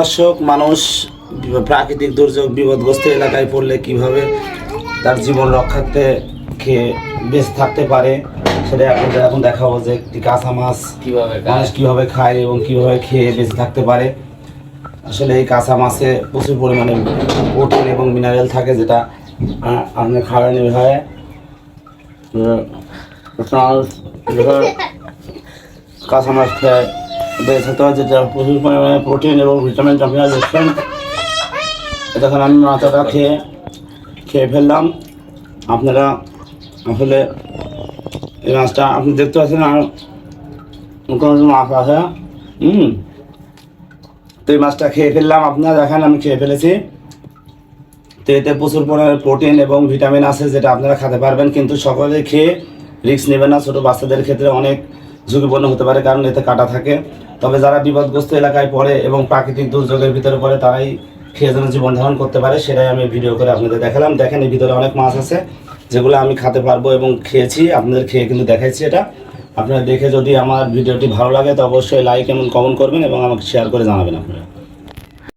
দর্শক মানুষ প্রাকৃতিক দুর্যোগ বিপদগ্রস্ত এলাকায় পড়লে কীভাবে তার জীবন রক্ষার্থে খেয়ে বেঁচে থাকতে পারে সেটা আপনাদের এখন দেখাবো যে একটি কাঁচা মাছ কীভাবে মানুষ কীভাবে খায় এবং কীভাবে খেয়ে বেঁচে থাকতে পারে। আসলে এই কাঁচা মাছে প্রচুর পরিমাণে প্রোটিন এবং মিনারেল থাকে যেটা আপনার আপনি খাওয়ার নেবে হয়। কাঁচা মাছ খেয়ে বেঁচে থাকতে হয়, যেটা প্রচুর পরিমাণে প্রোটিন এবং ভিটামিন আপনারা দেখছেন তখন আমি মাথাটা খেয়ে খেয়ে ফেললাম। আপনারা আসলে এই মাছটা, আপনি দেখতে পাচ্ছেন আর কোনো মাছ আছে, হুম। তো এই মাছটা খেয়ে ফেললাম আপনারা, দেখেন আমি খেয়ে ফেলেছি। তো এতে প্রচুর পরিমাণে প্রোটিন এবং ভিটামিন আছে, যেটা আপনারা খেতে পারবেন, কিন্তু সকলে খেয়ে রিস্ক নেবেন না। ছোটো বাচ্চাদের ক্ষেত্রে অনেক ঝুঁকিপূর্ণ হতে পারে কারণ এতে কাটা থাকে। তবে যারা বিপদগ্রস্ত এলাকায় পড়ে এবং প্রাকৃতিক দুর্যোগের ভিতরে পড়ে, তারাই খেয়ে যেন জীবন ধারণ করতে পারে, সেটাই আমি ভিডিও করে আপনাদের দেখালাম। দেখেন এই ভিতরে অনেক মাছ আছে, যেগুলো আমি খেতে পারব এবং খেয়েছি, আপনাদের খেয়ে কিন্তু দেখাইছি এটা। আপনারা দেখে যদি আমার ভিডিওটি ভালো লাগে, তো অবশ্যই লাইক এবং কমেন্ট করবেন এবং আমাকে শেয়ার করে জানাবেন আপনারা।